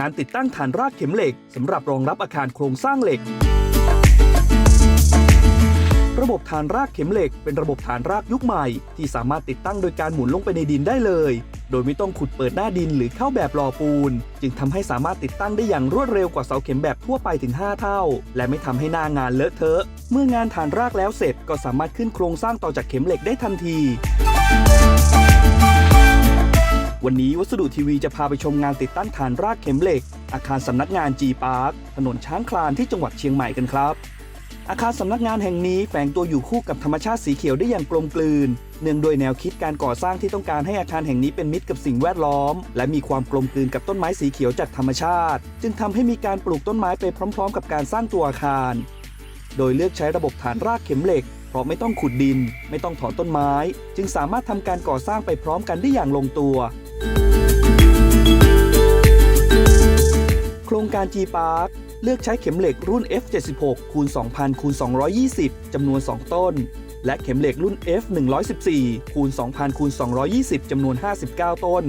งานติดตั้งฐานรากเข็มเหล็กสำหรับรองรับอาคารโครงสร้างเหล็ก ระบบฐานรากเข็มเหล็ก เป็นระบบฐานรากยุคใหม่ ที่สามารถติดตั้งโดยการหมุนลงไปในดินได้เลย โดยไม่ต้องขุดเปิดหน้าดินหรือเข้าแบบหล่อปูน จึงทำให้สามารถติดตั้งได้อย่างรวดเร็วกว่าเสาเข็มแบบทั่วไปถึง 5 เท่า และไม่ทำให้หน้างานเลอะเทอะ เมื่องานฐานรากแล้วเสร็จก็สามารถขึ้นโครงสร้างต่อจากเข็มเหล็กได้ทันที วันนี้วัสดุทีวีจะพาไปชมงานติดตั้งฐานรากเข็มเหล็ก อาคารสำนักงาน G Park ถนนช้างคลานที่จังหวัดเชียงใหม่กันครับ อาคารสำนักงานแห่งนี้แฝงตัวอยู่คู่กับธรรมชาติสีเขียวได้อย่างกลมกลืน เนื่องโดยแนวคิดการก่อสร้างที่ต้องการให้อาคารแห่งนี้เป็นมิตรกับสิ่งแวดล้อม และมีความกลมกลืนกับต้นไม้สีเขียวจากธรรมชาติ จึงทำให้มีการปลูกต้นไม้ไปพร้อม ๆ กับการสร้างตัวอาคาร โดยเลือกใช้ระบบฐานรากเข็มเหล็กเพราะไม่ต้องขุดดิน ไม่ต้องถอนต้นไม้ จึงสามารถทำการก่อสร้างไปพร้อมกันได้อย่างลงตัว รงการ G Park เลือกใช้เข็มเหล็กรุ่น F76 คูณ2,000คูณ220 จำนวน 2 ต้น และเข็มเหล็กรุ่น F114 คูณ2,000คูณ220 จำนวน 59 ต้น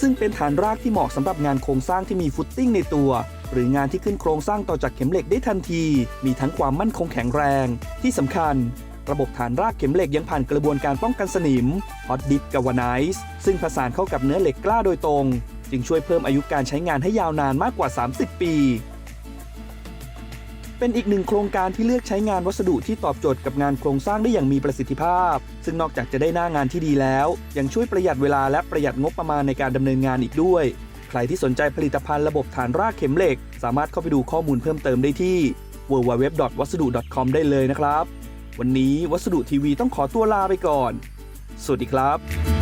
ซึ่งเป็นฐานรากที่เหมาะสำหรับงานโครงสร้างที่มีฟุตติ้งในตัว หรืองานที่ขึ้นโครงสร้างต่อจากเข็มเหล็กได้ทันที มีทั้งความมั่นคงแข็งแรง ที่สำคัญระบบฐานรากเข็มเหล็กยังผ่านกระบวนการป้องกันสนิม Hot Dip Galvanize ซึ่งผสานเข้ากับเนื้อเหล็กกล้าโดยตรง จึงช่วยเพิ่มอายุการใช้งานให้ยาวนานมากกว่า 30 ปี เป็นอีกหนึ่งโครงการที่เลือกใช้งานวัสดุที่ตอบโจทย์กับงานโครงสร้างได้อย่างมีประสิทธิภาพ ซึ่งนอกจากจะได้หน้างานที่ดีแล้ว ยังช่วยประหยัดเวลาและประหยัดงบประมาณในการดำเนินงานอีกด้วย ใครที่สนใจผลิตภัณฑ์ระบบฐานรากเข็มเหล็ก สามารถเข้าไปดูข้อมูลเพิ่มเติมได้ที่ www.wasdu.com ได้เลยนะครับ วันนี้วัสดุทีวีต้องขอตัวลาไปก่อน สวัสดีครับ